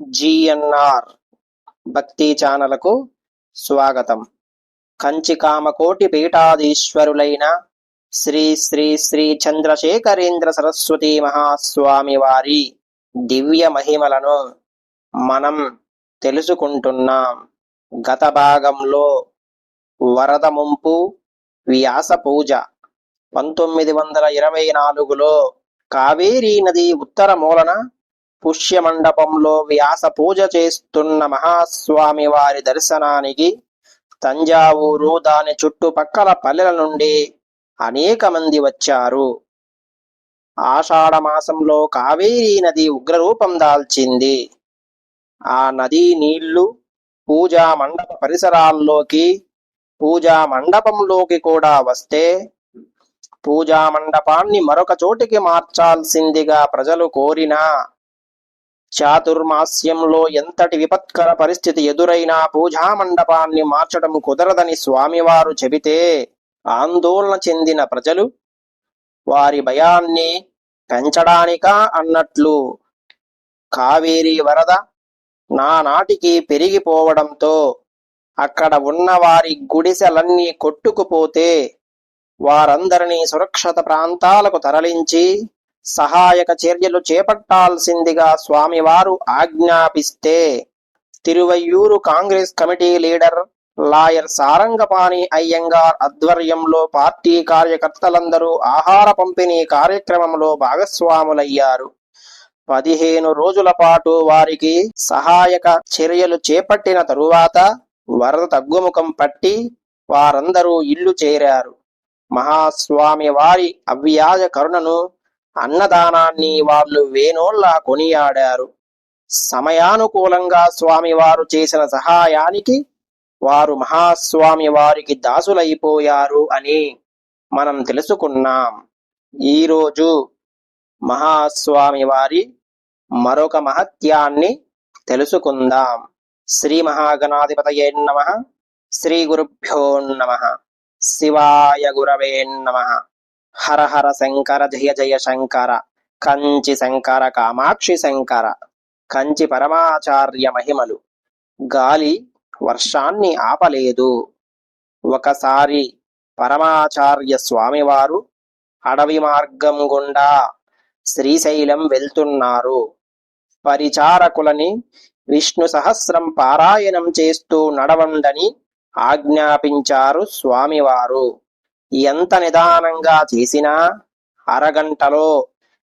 GNR భక్తి ఛానలకు స్వాగతం. కంచి కామకోటి పీఠాధీశ్వరులైన శ్రీ శ్రీ శ్రీ చంద్రశేఖరేంద్ర సరస్వతి మహాస్వామి వారి దివ్య మహిమలను మనం తెలుసుకుంటున్నాం. గత భాగంలో వరద ముంపు వ్యాస పూజ పంతొమ్మిది వందల ఇరవై నాలుగులో కావేరీ నది ఉత్తర మూలన పుష్య మండపంలో వ్యాస పూజ చేస్తున్న మహాస్వామి వారి దర్శనానికి తంజావూరు దాని చుట్టుపక్కల పల్లెల నుండి అనేక మంది వచ్చారు. ఆషాఢమాసంలో కావేరీ నది ఉగ్రరూపం దాల్చింది. ఆ నదీ నీళ్ళు పూజా మండప పరిసరాల్లోకి పూజా మండపంలోకి కూడా వస్తే పూజా మండపాన్ని మరొక చోటికి మార్చాల్సిందిగా ప్రజలు కోరినా చాతుర్మాస్యంలో ఎంతటి విపత్కర పరిస్థితి ఎదురైనా పూజా మండపాన్ని మార్చడం కుదరదని స్వామివారు చెబితే ఆందోళన చెందిన ప్రజలు వారి భయాన్ని పెంచడానికా అన్నట్లు కావేరీ వరద నానాటికి పెరిగిపోవడంతో అక్కడ ఉన్న వారి గుడిసెలన్నీ కొట్టుకుపోతే వారందరినీ సురక్షిత ప్రాంతాలకు తరలించి సహాయక చర్యలు చేపట్టాల్సిందిగా స్వామివారు ఆజ్ఞాపిస్తే Thiruvaiyaru Congress committee leader lawyer Sarangapani Iyengar ఆధ్వర్యంలో పార్టీ కార్యకర్తలందరూ ఆహార పంపిణీ కార్యక్రమంలో భాగస్వాములయ్యారు. పదిహేను రోజుల పాటు వారికి సహాయక చర్యలు చేపట్టిన తరువాత వరద తగ్గుముఖం పట్టి వారందరూ ఇల్లు చేరారు. మహాస్వామి వారి అవ్యాజ కరుణను అన్నదానాన్ని వాళ్ళు వేనోళ్ళా కొనియాడారు. సమయానుకూలంగా స్వామివారు చేసిన సహాయానికి వారు మహాస్వామి వారికి దాసులైపోయారు అని మనం తెలుసుకున్నాం. ఈరోజు మహాస్వామి వారి మరొక మహత్యాన్ని తెలుసుకుందాం. శ్రీ మహాగణాధిపతయే నమ. శ్రీ గురుభ్యో నమ. శివాయ గురవే నమ. హర హర శంకర జయ జయ శంకర కంచి శంకర కామాక్షి శంకర కంచి పరమాచార్య మహిమలు. గాలి వర్షాన్ని ఆపలేదు. ఒకసారి పరమాచార్య స్వామివారు అడవి మార్గం గుండా శ్రీశైలం వెళ్తున్నారు. పరిచారకులని విష్ణు సహస్రం పారాయణం చేస్తూ నడవండని ఆజ్ఞాపించారు స్వామివారు. ఎంత నిదానంగా చేసినా అరగంటలో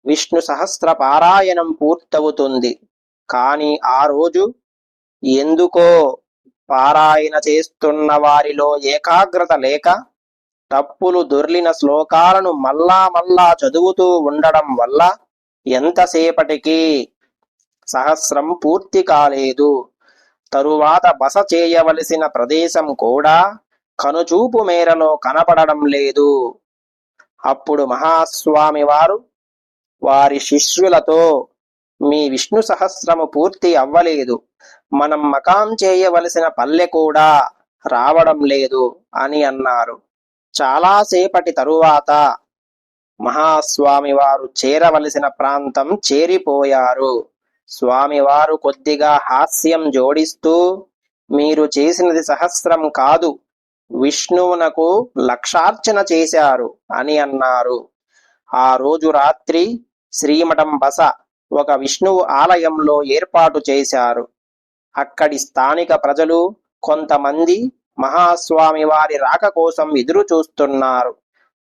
విష్ణు సహస్ర పారాయణం పూర్తవుతుంది. కానీ ఆ రోజు ఎందుకో పారాయణ చేస్తున్న వారిలో ఏకాగ్రత లేక తప్పులు దొర్లిన శ్లోకాలను మళ్ళా మల్లా చదువుతూ ఉండడం వల్ల ఎంతసేపటికి సహస్రం పూర్తి కాలేదు. తరువాత బస చేయవలసిన ప్రదేశం కూడా కనుచూపు మేరలో కనపడడం లేదు. అప్పుడు మహాస్వామి వారు వారి శిష్యులతో మీ విష్ణు సహస్రము పూర్తి అవ్వలేదు. మనం మకాం చేయవలసిన పల్లె కూడా రావడం లేదు అని అన్నారు. చాలాసేపటి తరువాత మహాస్వామి వారు చేరవలసిన ప్రాంతం చేరిపోయారు. స్వామివారు కొద్దిగా హాస్యం జోడిస్తూ మీరు చేసినది సహస్రం కాదు. విష్ణువునకు లక్షార్చన చేశారు అని అన్నారు. ఆ రోజు రాత్రి శ్రీమఠం బస ఒక విష్ణువు ఆలయంలో ఏర్పాటు చేశారు. అక్కడి స్థానిక ప్రజలు కొంతమంది మహాస్వామి వారి రాక కోసం ఎదురు చూస్తున్నారు.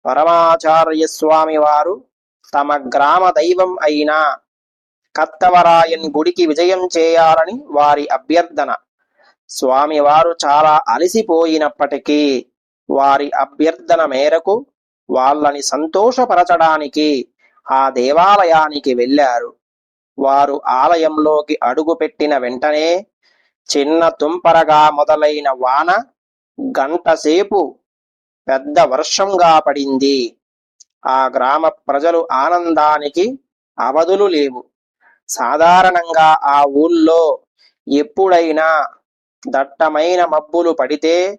పరమాచార్య స్వామి వారు తమ గ్రామ దైవం అయిన కత్తవరాయన్ గుడికి విజయం చేయాలని వారి అభ్యర్థన. స్వామివారు చాలా అలసిపోయినప్పటికీ వారి అభ్యర్థన మేరకు వాళ్ళని సంతోషపరచడానికి ఆ దేవాలయానికి వెళ్ళారు. వారు ఆలయంలోకి అడుగుపెట్టిన వెంటనే చిన్న తుంపరగా మొదలైన వాన గంటసేపు పెద్ద వర్షంగా పడింది. ఆ గ్రామ ప్రజలు ఆనందానికి అవధులు లేవు. సాధారణంగా ఆ ఊళ్ళో ఎప్పుడైనా దట్టమైన మబ్బులు పడితే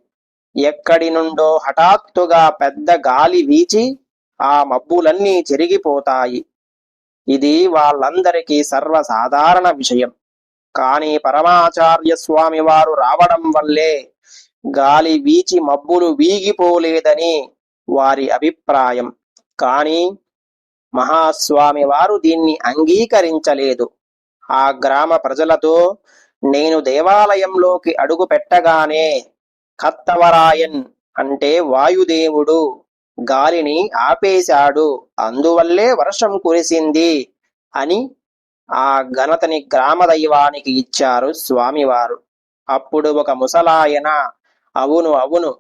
ఎక్కడి నుండో హఠాత్తుగా పెద్ద గాలి వీచి ఆ మబ్బులన్నీ చెరిగిపోతాయి. ఇది వాళ్ళందరికీ సర్వసాధారణ విషయం. కాని పరమాచార్య స్వామి వారు రావడం వల్లే గాలి వీచి మబ్బులు వీగిపోలేదని వారి అభిప్రాయం. కాని మహాస్వామి వారు దీన్ని అంగీకరించలేదు. ఆ గ్రామ ప్రజలతో నేను దేవాలయంలోకి అడుగు పెట్టగానే కత్తవరాయన్ అంటే వాయుదేవుడు గాలిని ఆపేశాడు. అందువల్లే వర్షం కురిసింది అని ఆ ఘనతని గ్రామదైవానికి ఇచ్చారు స్వామివారు. అప్పుడు ఒక ముసలాయన అవును అవును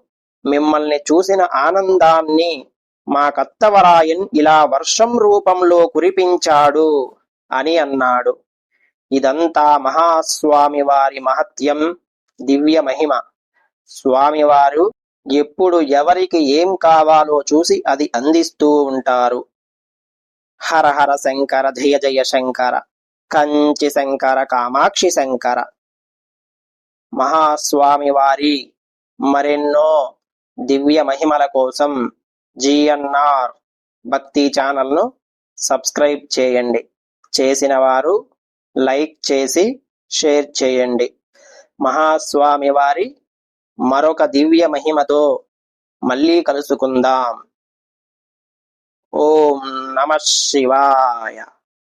మిమ్మల్ని చూసిన ఆనందాన్ని మా కత్తవరాయన్ ఇలా వర్షం రూపంలో కురిపించాడు అని అన్నాడు. ఇదంతా మహాస్వామి వారి మహత్యం దివ్య మహిమ. స్వామివారు ఎప్పుడు ఎవరికి ఏం కావాలో చూసి అది అందిస్తూ ఉంటారు. హర హర శంకర జయ జయ శంకర కంచి శంకర కామాక్షి శంకర. మహాస్వామివారి మరెన్నో దివ్య మహిమల కోసం జిఎన్ఆర్ భక్తి ఛానల్ను సబ్స్క్రైబ్ చేయండి. చేసిన వారు లైక్ చేసి షేర్ చేయండి. మహాస్వామి వారి మరొక దివ్య మహిమతో మళ్ళీ కలుసుకుందాం. ఓం నమ శివాయ.